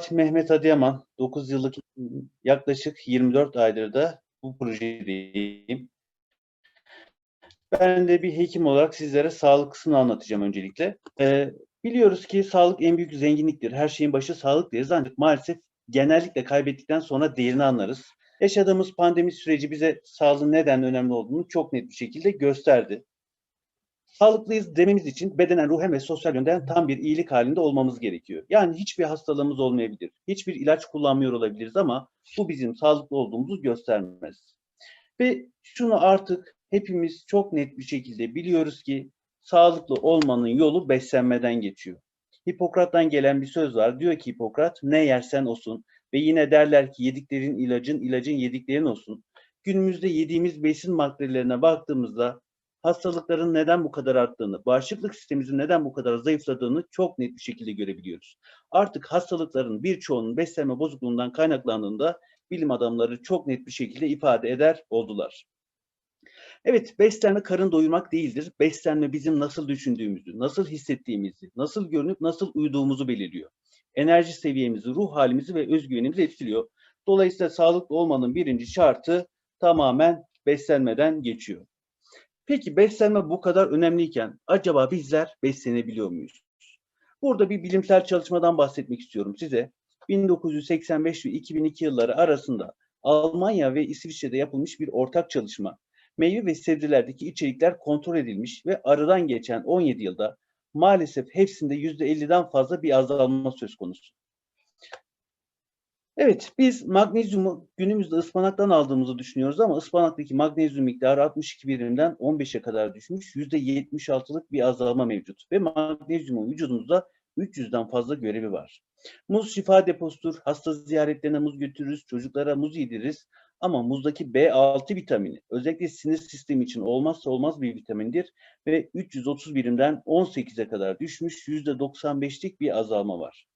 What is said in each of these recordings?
Fatih Mehmet Adıyaman, 9 yıllık yaklaşık 24 aydır da bu projedeyim. Ben de bir hekim olarak sizlere sağlık kısmını anlatacağım öncelikle. Ee, biliyoruz ki sağlık en büyük zenginliktir. Her şeyin başı sağlık deriz ancak maalesef genellikle kaybettikten sonra değerini anlarız. Yaşadığımız pandemi süreci bize sağlığın neden önemli olduğunu çok net bir şekilde gösterdi. Sağlıklıyız dememiz için bedenen, ruhen ve sosyal yönden tam bir iyilik halinde olmamız gerekiyor. Yani hiçbir hastalığımız olmayabilir, hiçbir ilaç kullanmıyor olabiliriz ama bu bizim sağlıklı olduğumuzu göstermez. Ve şunu artık hepimiz çok net bir şekilde biliyoruz ki sağlıklı olmanın yolu beslenmeden geçiyor. Hipokrat'tan gelen bir söz var. Diyor ki Hipokrat ne yersen olsun ve yine derler ki yediklerin ilacın, ilacın yediklerin olsun. Günümüzde yediğimiz besin maddelerine baktığımızda hastalıkların neden bu kadar arttığını, bağışıklık sistemimizin neden bu kadar zayıfladığını çok net bir şekilde görebiliyoruz. Artık hastalıkların birçoğunun beslenme bozukluğundan kaynaklandığında bilim adamları çok net bir şekilde ifade eder oldular. Evet, beslenme karın doyurmak değildir. Beslenme bizim nasıl düşündüğümüzü, nasıl hissettiğimizi, nasıl görünüp nasıl uyuduğumuzu belirliyor. Enerji seviyemizi, ruh halimizi ve özgüvenimizi etkiliyor. Dolayısıyla sağlıklı olmanın birinci şartı tamamen beslenmeden geçiyor. Peki beslenme bu kadar önemliyken acaba bizler beslenebiliyor muyuz? Burada bir bilimsel çalışmadan bahsetmek istiyorum size. 1985 ve 2002 yılları arasında Almanya ve İsviçre'de yapılmış bir ortak çalışma. Meyve ve sebzelerdeki içerikler kontrol edilmiş ve aradan geçen 17 yılda maalesef hepsinde %50'den fazla bir azalma söz konusu. Evet, biz magnezyumu günümüzde ıspanaktan aldığımızı düşünüyoruz ama ıspanaktaki magnezyum miktarı 62 birimden 15'e kadar düşmüş. %76'lık bir azalma mevcut ve magnezyumun vücudumuzda 300'den fazla görevi var. Muz şifa deposudur. Hasta ziyaretlerine muz götürürüz, çocuklara muz yediririz. Ama muzdaki B6 vitamini özellikle sinir sistemi için olmazsa olmaz bir vitamindir ve 330 birimden 18'e kadar düşmüş %95'lik bir azalma var.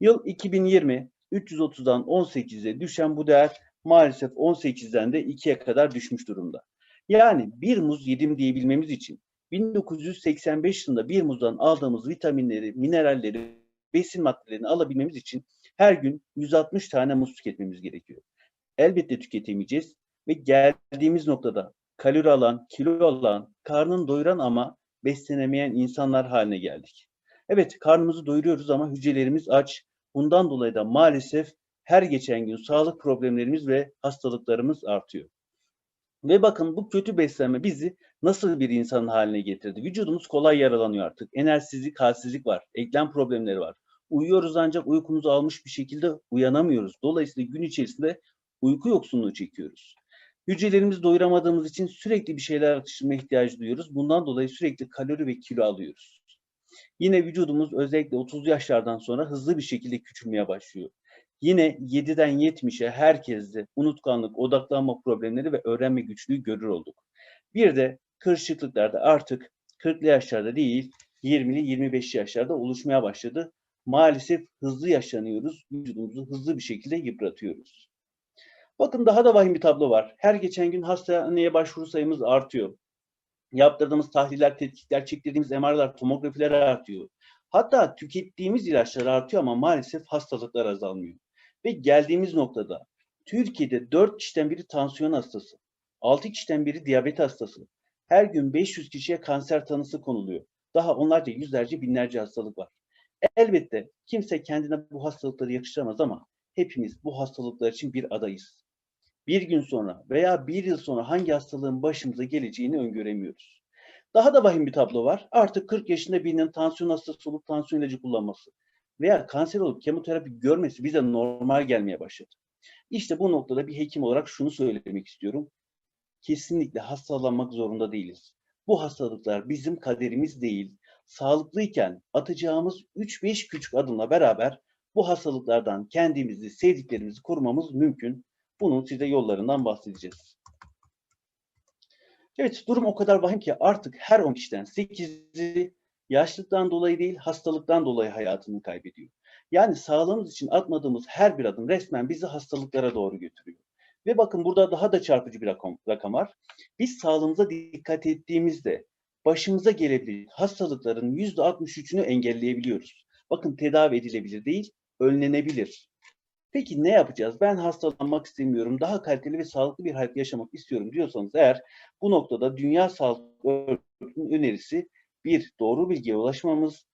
Yıl 2020 330'dan 18'e düşen bu değer maalesef 18'den de 2'ye kadar düşmüş durumda. Yani bir muz yedim diyebilmemiz için 1985 yılında bir muzdan aldığımız vitaminleri, mineralleri, besin maddelerini alabilmemiz için her gün 160 tane muz tüketmemiz gerekiyor. Elbette tüketemeyeceğiz ve geldiğimiz noktada kalori alan, kilo alan, karnını doyuran ama beslenemeyen insanlar haline geldik. Evet karnımızı doyuruyoruz ama hücrelerimiz aç, Bundan dolayı da maalesef her geçen gün sağlık problemlerimiz ve hastalıklarımız artıyor. Ve bakın bu kötü beslenme bizi nasıl bir insan haline getirdi? Vücudumuz kolay yaralanıyor artık. Enerjisizlik, halsizlik var. Eklem problemleri var. Uyuyoruz ancak uykumuzu almış bir şekilde uyanamıyoruz. Dolayısıyla gün içerisinde uyku yoksunluğu çekiyoruz. Hücrelerimizi doyuramadığımız için sürekli bir şeyler atıştırma ihtiyacı duyuyoruz. Bundan dolayı sürekli kalori ve kilo alıyoruz. Yine vücudumuz özellikle 30 yaşlardan sonra hızlı bir şekilde küçülmeye başlıyor. Yine 7'den 70'e herkeste unutkanlık, odaklanma problemleri ve öğrenme güçlüğü görür olduk. Bir de kırışıklıklarda artık 40'lı yaşlarda değil 20'li 25 yaşlarda oluşmaya başladı. Maalesef hızlı yaşlanıyoruz, vücudumuzu hızlı bir şekilde yıpratıyoruz. Bakın daha da vahim bir tablo var. Her geçen gün hastaneye başvuru sayımız artıyor yaptırdığımız tahliller, tetkikler, çektirdiğimiz MR'lar, tomografiler artıyor. Hatta tükettiğimiz ilaçlar artıyor ama maalesef hastalıklar azalmıyor. Ve geldiğimiz noktada Türkiye'de 4 kişiden biri tansiyon hastası, 6 kişiden biri diyabet hastası. Her gün 500 kişiye kanser tanısı konuluyor. Daha onlarca yüzlerce binlerce hastalık var. Elbette kimse kendine bu hastalıkları yakıştıramaz ama hepimiz bu hastalıklar için bir adayız bir gün sonra veya bir yıl sonra hangi hastalığın başımıza geleceğini öngöremiyoruz. Daha da vahim bir tablo var. Artık 40 yaşında birinin tansiyon hastası olup tansiyon ilacı kullanması veya kanser olup kemoterapi görmesi bize normal gelmeye başladı. İşte bu noktada bir hekim olarak şunu söylemek istiyorum. Kesinlikle hastalanmak zorunda değiliz. Bu hastalıklar bizim kaderimiz değil. Sağlıklıyken atacağımız 3-5 küçük adımla beraber bu hastalıklardan kendimizi, sevdiklerimizi korumamız mümkün. Bunun size yollarından bahsedeceğiz. Evet durum o kadar vahim ki artık her 10 kişiden 8'i yaşlıktan dolayı değil hastalıktan dolayı hayatını kaybediyor. Yani sağlığımız için atmadığımız her bir adım resmen bizi hastalıklara doğru götürüyor. Ve bakın burada daha da çarpıcı bir rakam, rakam var. Biz sağlığımıza dikkat ettiğimizde başımıza gelebilecek hastalıkların %63'ünü engelleyebiliyoruz. Bakın tedavi edilebilir değil, önlenebilir. Peki ne yapacağız? Ben hastalanmak istemiyorum, daha kaliteli ve sağlıklı bir hayat yaşamak istiyorum diyorsanız eğer bu noktada Dünya Sağlık Örgütü'nün önerisi bir, doğru bilgiye ulaşmamız,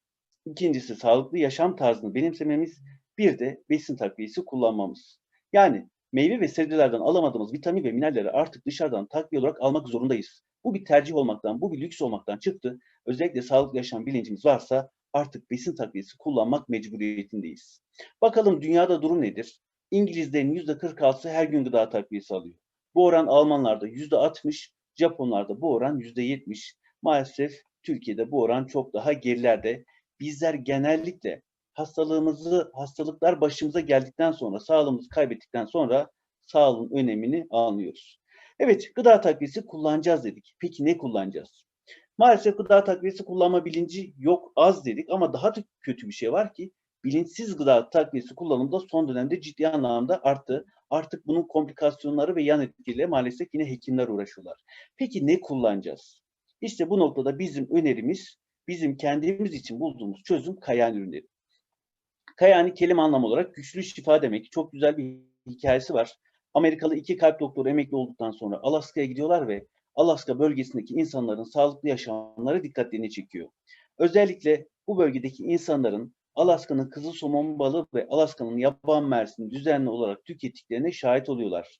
ikincisi sağlıklı yaşam tarzını benimsememiz, bir de besin takviyesi kullanmamız. Yani meyve ve sebzelerden alamadığımız vitamin ve mineralleri artık dışarıdan takviye olarak almak zorundayız. Bu bir tercih olmaktan, bu bir lüks olmaktan çıktı. Özellikle sağlıklı yaşam bilincimiz varsa artık besin takviyesi kullanmak mecburiyetindeyiz. Bakalım dünyada durum nedir? İngilizlerin %46'sı her gün gıda takviyesi alıyor. Bu oran Almanlarda %60, Japonlarda bu oran %70. Maalesef Türkiye'de bu oran çok daha gerilerde. Bizler genellikle hastalığımızı, hastalıklar başımıza geldikten sonra, sağlığımızı kaybettikten sonra sağlığın önemini anlıyoruz. Evet, gıda takviyesi kullanacağız dedik. Peki ne kullanacağız? Maalesef gıda takviyesi kullanma bilinci yok az dedik ama daha da kötü bir şey var ki bilinçsiz gıda takviyesi kullanımı da son dönemde ciddi anlamda arttı. Artık bunun komplikasyonları ve yan etkileriyle maalesef yine hekimler uğraşıyorlar. Peki ne kullanacağız? İşte bu noktada bizim önerimiz, bizim kendimiz için bulduğumuz çözüm kayan ürünleri. Kayani kelime anlamı olarak güçlü şifa demek. Çok güzel bir hikayesi var. Amerikalı iki kalp doktoru emekli olduktan sonra Alaska'ya gidiyorlar ve Alaska bölgesindeki insanların sağlıklı yaşamları dikkatlerini çekiyor. Özellikle bu bölgedeki insanların Alaska'nın kızıl somon balığı ve Alaska'nın yaban mersini düzenli olarak tükettiklerine şahit oluyorlar.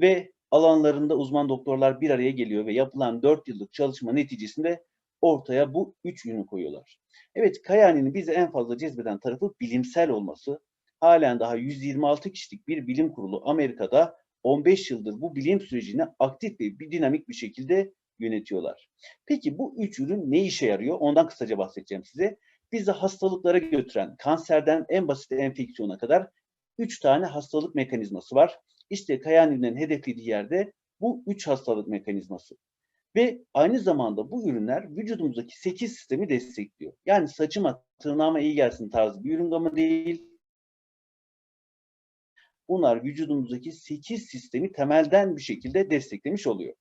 Ve alanlarında uzman doktorlar bir araya geliyor ve yapılan 4 yıllık çalışma neticesinde ortaya bu üç ürünü koyuyorlar. Evet, Kayani'nin bize en fazla cezbeden tarafı bilimsel olması. Halen daha 126 kişilik bir bilim kurulu Amerika'da 15 yıldır bu bilim sürecini aktif ve bir dinamik bir şekilde yönetiyorlar. Peki bu üç ürün ne işe yarıyor? Ondan kısaca bahsedeceğim size. Bizi hastalıklara götüren, kanserden en basit enfeksiyona kadar üç tane hastalık mekanizması var. İşte Kayani'nin hedeflediği yerde bu üç hastalık mekanizması. Ve aynı zamanda bu ürünler vücudumuzdaki 8 sistemi destekliyor. Yani saçıma, tırnağıma iyi gelsin tarzı bir ürün gamı değil. Bunlar vücudumuzdaki 8 sistemi temelden bir şekilde desteklemiş oluyor.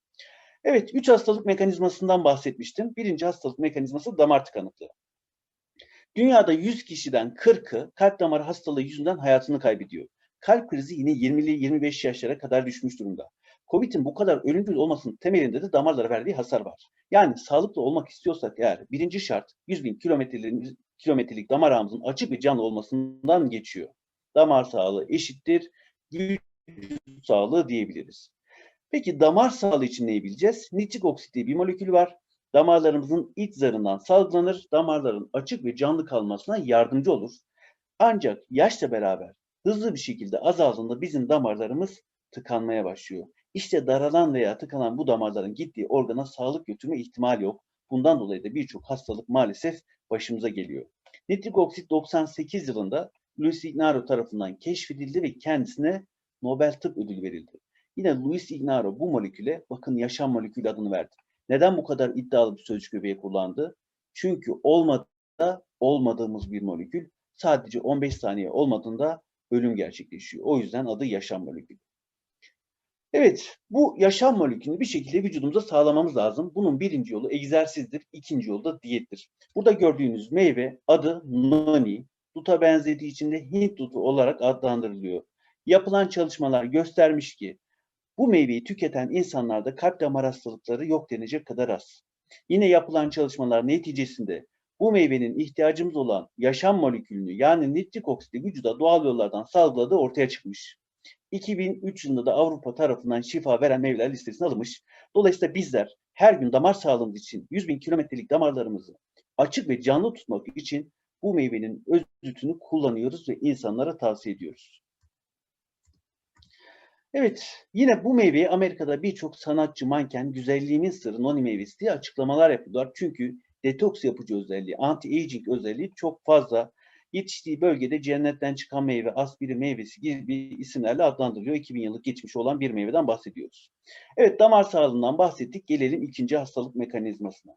Evet, 3 hastalık mekanizmasından bahsetmiştim. Birinci hastalık mekanizması damar tıkanıklığı. Dünyada 100 kişiden 40'ı kalp damar hastalığı yüzünden hayatını kaybediyor. Kalp krizi yine 20'li 25 yaşlara kadar düşmüş durumda. COVID'in bu kadar ölümcül olmasının temelinde de damarlara verdiği hasar var. Yani sağlıklı olmak istiyorsak eğer birinci şart 100 bin kilometrelik damar ağımızın açık ve canlı olmasından geçiyor. Damar sağlığı eşittir vücut sağlığı diyebiliriz. Peki damar sağlığı için neyi bileceğiz? Nitrik oksit diye bir molekül var. Damarlarımızın iç zarından salgılanır, damarların açık ve canlı kalmasına yardımcı olur. Ancak yaşla beraber hızlı bir şekilde azaldığında bizim damarlarımız tıkanmaya başlıyor. İşte daralan veya tıkanan bu damarların gittiği organa sağlık götürme ihtimali yok. Bundan dolayı da birçok hastalık maalesef başımıza geliyor. Nitrik oksit 98 yılında Luis Ignaro tarafından keşfedildi ve kendisine Nobel Tıp Ödülü verildi. Yine Luis Ignaro bu moleküle bakın yaşam molekülü adını verdi. Neden bu kadar iddialı bir sözcük öbeği kullandı? Çünkü olmadı olmadığımız bir molekül sadece 15 saniye olmadığında ölüm gerçekleşiyor. O yüzden adı yaşam molekülü. Evet, bu yaşam molekülünü bir şekilde vücudumuza sağlamamız lazım. Bunun birinci yolu egzersizdir, ikinci yolu da diyettir. Burada gördüğünüz meyve adı noni, duta benzediği için de Hint dutu olarak adlandırılıyor. Yapılan çalışmalar göstermiş ki bu meyveyi tüketen insanlarda kalp damar hastalıkları yok denecek kadar az. Yine yapılan çalışmalar neticesinde bu meyvenin ihtiyacımız olan yaşam molekülünü yani nitrik oksidi vücuda doğal yollardan salgıladığı ortaya çıkmış. 2003 yılında da Avrupa tarafından şifa veren meyveler listesine alınmış. Dolayısıyla bizler her gün damar sağlığımız için 100 bin kilometrelik damarlarımızı açık ve canlı tutmak için bu meyvenin özütünü kullanıyoruz ve insanlara tavsiye ediyoruz. Evet, yine bu meyveyi Amerika'da birçok sanatçı, manken, güzelliğimin sırrı noni meyvesi diye açıklamalar yapıyorlar. Çünkü detoks yapıcı özelliği, anti-aging özelliği çok fazla. Yetiştiği bölgede cennetten çıkan meyve, aspiri meyvesi gibi isimlerle adlandırılıyor. 2000 yıllık geçmiş olan bir meyveden bahsediyoruz. Evet, damar sağlığından bahsettik. Gelelim ikinci hastalık mekanizmasına.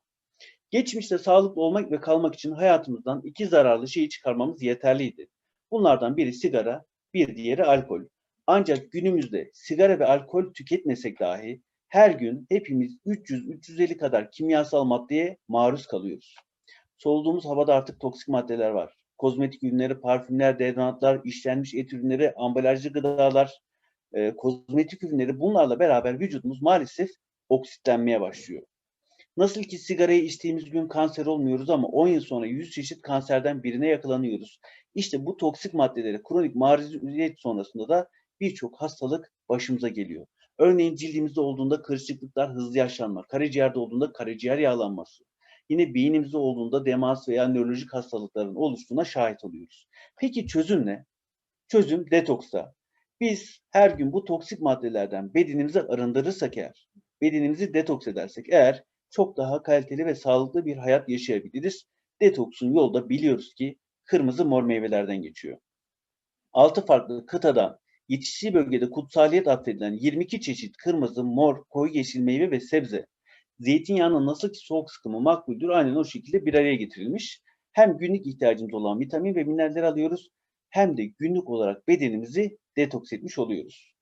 Geçmişte sağlıklı olmak ve kalmak için hayatımızdan iki zararlı şeyi çıkarmamız yeterliydi. Bunlardan biri sigara, bir diğeri alkol. Ancak günümüzde sigara ve alkol tüketmesek dahi her gün hepimiz 300-350 kadar kimyasal maddeye maruz kalıyoruz. Soluduğumuz havada artık toksik maddeler var. kozmetik ürünleri, parfümler, deodorantlar, işlenmiş et ürünleri, ambalajlı gıdalar, e, kozmetik ürünleri bunlarla beraber vücudumuz maalesef oksitlenmeye başlıyor. Nasıl ki sigarayı içtiğimiz gün kanser olmuyoruz ama 10 yıl sonra 100 çeşit kanserden birine yakalanıyoruz. İşte bu toksik maddeleri kronik maruziyet sonrasında da birçok hastalık başımıza geliyor. Örneğin cildimizde olduğunda kırışıklıklar, hızlı yaşlanma, karaciğerde olduğunda karaciğer yağlanması. Yine beynimizde olduğunda demans veya nörolojik hastalıkların oluştuğuna şahit oluyoruz. Peki çözüm ne? Çözüm detoksta. Biz her gün bu toksik maddelerden bedenimizi arındırırsak eğer, bedenimizi detoks edersek eğer çok daha kaliteli ve sağlıklı bir hayat yaşayabiliriz. Detoksun yolda biliyoruz ki kırmızı mor meyvelerden geçiyor. 6 farklı kıtadan yetiştiği bölgede kutsaliyet atfedilen 22 çeşit kırmızı, mor, koyu yeşil meyve ve sebze zeytinyağının nasıl ki soğuk sıkımı makbuldür aynen o şekilde bir araya getirilmiş. Hem günlük ihtiyacımız olan vitamin ve mineralleri alıyoruz hem de günlük olarak bedenimizi detoks etmiş oluyoruz.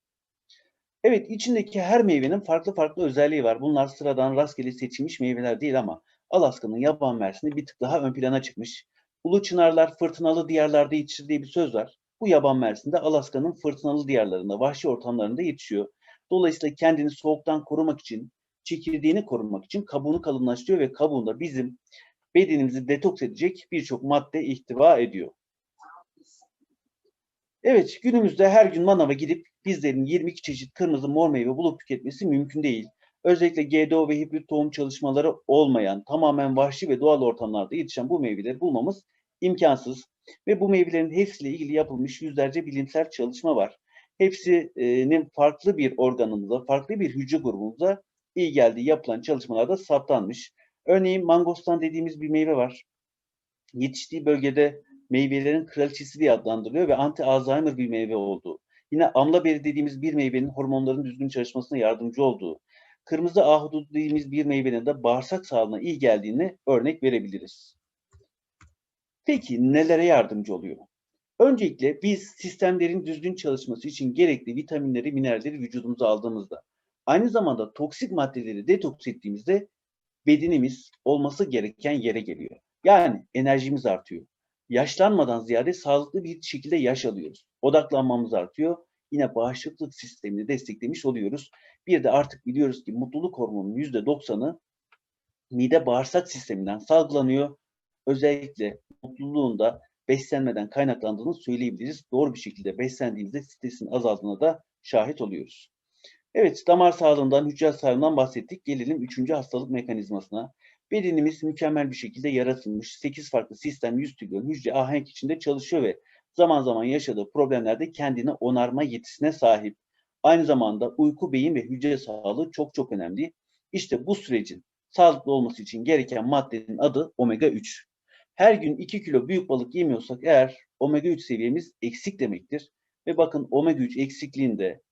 Evet içindeki her meyvenin farklı farklı özelliği var. Bunlar sıradan rastgele seçilmiş meyveler değil ama Alaska'nın yaban mersini bir tık daha ön plana çıkmış. Ulu çınarlar fırtınalı diyarlarda yetişir diye bir söz var. Bu yaban mersini Alaska'nın fırtınalı diyarlarında, vahşi ortamlarında yetişiyor. Dolayısıyla kendini soğuktan korumak için, çekirdeğini korumak için kabuğunu kalınlaştırıyor ve kabuğunda bizim bedenimizi detoks edecek birçok madde ihtiva ediyor. Evet, günümüzde her gün manava gidip bizlerin 22 çeşit kırmızı mor meyve bulup tüketmesi mümkün değil. Özellikle GDO ve hibrit tohum çalışmaları olmayan, tamamen vahşi ve doğal ortamlarda yetişen bu meyveleri bulmamız imkansız. Ve bu meyvelerin hepsiyle ilgili yapılmış yüzlerce bilimsel çalışma var. Hepsinin farklı bir organımıza, farklı bir hücre grubumuza iyi geldiği yapılan çalışmalarda saptanmış. Örneğin mangostan dediğimiz bir meyve var. Yetiştiği bölgede meyvelerin kraliçesi diye adlandırılıyor ve anti-Alzheimer bir meyve olduğu. Yine amla beri dediğimiz bir meyvenin hormonların düzgün çalışmasına yardımcı olduğu. Kırmızı ahududu dediğimiz bir meyvenin de bağırsak sağlığına iyi geldiğini örnek verebiliriz. Peki nelere yardımcı oluyor? Öncelikle biz sistemlerin düzgün çalışması için gerekli vitaminleri, mineralleri vücudumuza aldığımızda, aynı zamanda toksik maddeleri detoks ettiğimizde bedenimiz olması gereken yere geliyor. Yani enerjimiz artıyor. Yaşlanmadan ziyade sağlıklı bir şekilde yaş alıyoruz. Odaklanmamız artıyor. Yine bağışıklık sistemini desteklemiş oluyoruz. Bir de artık biliyoruz ki mutluluk hormonunun %90'ı mide bağırsak sisteminden salgılanıyor. Özellikle mutluluğunda beslenmeden kaynaklandığını söyleyebiliriz. Doğru bir şekilde beslendiğimizde stresin azaldığına da şahit oluyoruz. Evet, damar sağlığından, hücre sağlığından bahsettik. Gelelim üçüncü hastalık mekanizmasına. Bedenimiz mükemmel bir şekilde yaratılmış. 8 farklı sistem 100 trilyon hücre ahenk içinde çalışıyor ve zaman zaman yaşadığı problemlerde kendini onarma yetisine sahip. Aynı zamanda uyku, beyin ve hücre sağlığı çok çok önemli. İşte bu sürecin sağlıklı olması için gereken maddenin adı omega 3. Her gün 2 kilo büyük balık yemiyorsak eğer omega 3 seviyemiz eksik demektir. Ve bakın omega 3 eksikliğinde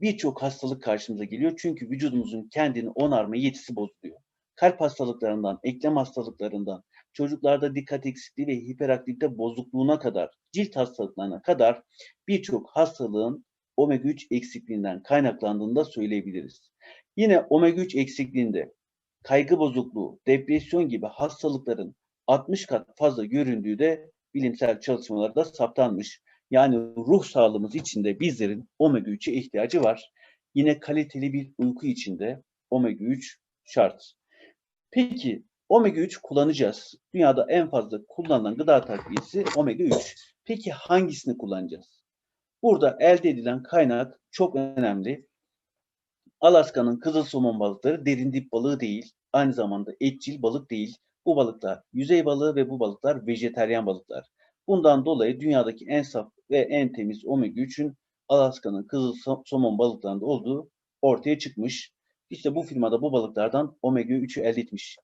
birçok hastalık karşımıza geliyor. Çünkü vücudumuzun kendini onarma yetisi bozuluyor. Kalp hastalıklarından, eklem hastalıklarından, çocuklarda dikkat eksikliği ve hiperaktivite bozukluğuna kadar, cilt hastalıklarına kadar birçok hastalığın omega 3 eksikliğinden kaynaklandığını da söyleyebiliriz. Yine omega 3 eksikliğinde kaygı bozukluğu, depresyon gibi hastalıkların 60 kat fazla göründüğü de bilimsel çalışmalarda saptanmış. Yani ruh sağlığımız için de bizlerin omega 3'e ihtiyacı var. Yine kaliteli bir uyku içinde omega 3 şart. Peki omega 3 kullanacağız. Dünyada en fazla kullanılan gıda takviyesi omega 3. Peki hangisini kullanacağız? Burada elde edilen kaynak çok önemli. Alaska'nın kızıl somon balıkları derin dip balığı değil, aynı zamanda etçil balık değil. Bu balıklar yüzey balığı ve bu balıklar vejeteryan balıklar. Bundan dolayı dünyadaki en saf ve en temiz omega 3'ün Alaska'nın kızıl somon balıklarında olduğu ortaya çıkmış. İşte bu firmada bu balıklardan omega 3'ü elde etmiş.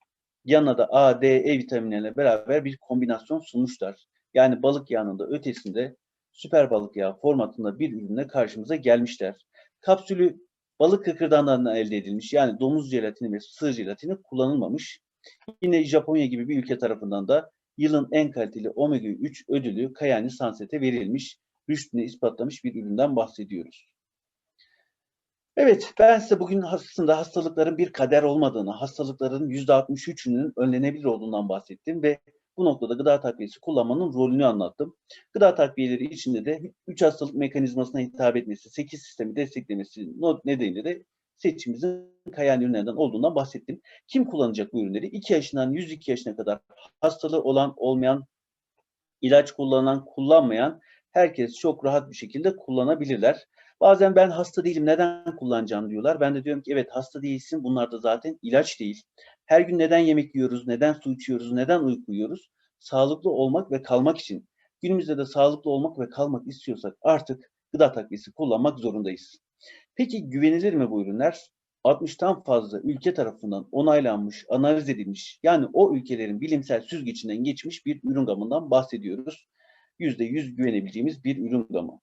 Yanına da A, D, E vitaminlerle beraber bir kombinasyon sunmuşlar. Yani balık yağının da ötesinde süper balık yağı formatında bir ürünle karşımıza gelmişler. Kapsülü balık kıkırdağından elde edilmiş. Yani domuz jelatini ve sığır jelatini kullanılmamış. Yine Japonya gibi bir ülke tarafından da yılın en kaliteli omega 3 ödülü Kayani Sunset'e verilmiş. Rüştünü ispatlamış bir üründen bahsediyoruz. Evet, ben size bugün aslında hastalıkların bir kader olmadığını, hastalıkların %63'ünün önlenebilir olduğundan bahsettim ve Bu noktada gıda takviyesi kullanmanın rolünü anlattım. Gıda takviyeleri içinde de 3 hastalık mekanizmasına hitap etmesi, 8 sistemi desteklemesi nedeniyle de seçimimizin kayan ürünlerden olduğundan bahsettim. Kim kullanacak bu ürünleri? 2 yaşından 102 yaşına kadar hastalığı olan, olmayan, ilaç kullanan, kullanmayan herkes çok rahat bir şekilde kullanabilirler. Bazen ben hasta değilim neden kullanacağım diyorlar. Ben de diyorum ki evet hasta değilsin bunlar da zaten ilaç değil. Her gün neden yemek yiyoruz, neden su içiyoruz, neden uyku uyuyoruz? Sağlıklı olmak ve kalmak için. Günümüzde de sağlıklı olmak ve kalmak istiyorsak artık gıda takviyesi kullanmak zorundayız. Peki güvenilir mi bu ürünler? 60'tan fazla ülke tarafından onaylanmış, analiz edilmiş, yani o ülkelerin bilimsel süzgecinden geçmiş bir ürün gamından bahsediyoruz. %100 güvenebileceğimiz bir ürün gamı.